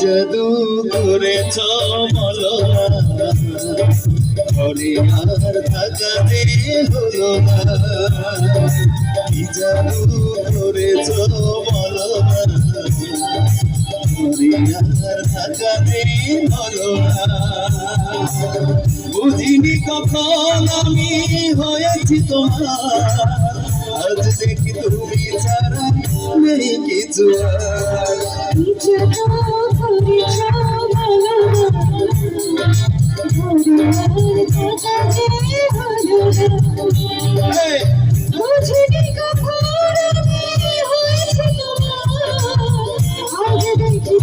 জাদু করেছ বলো ঘরে আর থাকাতে হলো না। জাদু করেছ বুঝিনি কখন আমি হয়েছি তোমার। আজ দেখি তুমি ছাড়া কিছু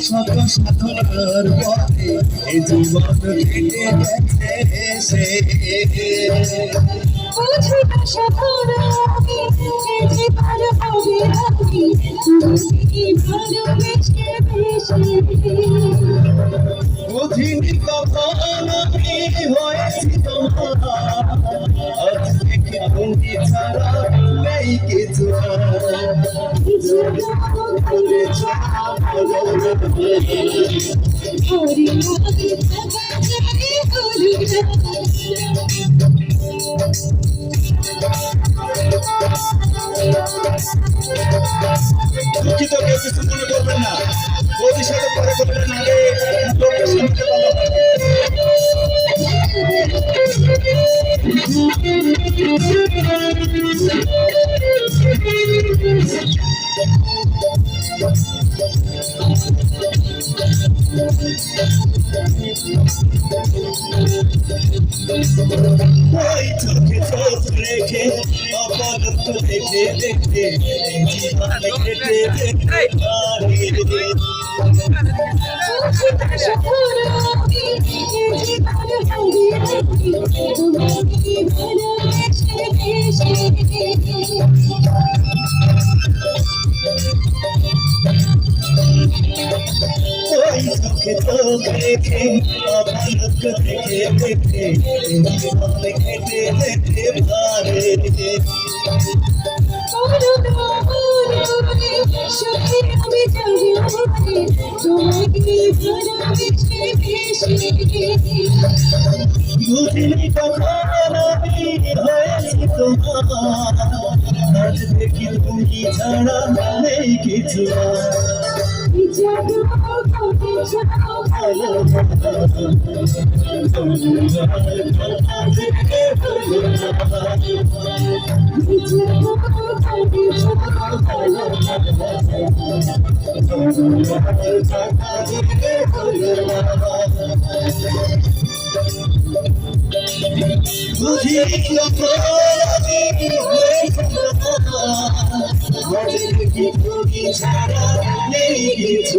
শত সাধনার পথে এ জীবন কেটে গেছে সে বুঝিনি কখন হয়েছি তোমার থেকে ছাড়া দুঃখিত কেউ কিছু মনে করবেন না। বৌদির সাথে পরে করবেন আগে লোকের ওই চোখে চোখ রেখে অপরক দেখে দেখে জীবন কেটে দেখে পারি ওই চোখে চোখ রেখে অপরক দেখে দেখে জীবন কেটে দেখে পারি বুঝিনি কখন আমি তোমার দেখি তুমি ছাড়া নেই কিছু কখন আমি হয়েছি তোমার আজ দেখি তুমি ছাড়া নেই কিছু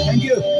Thank you.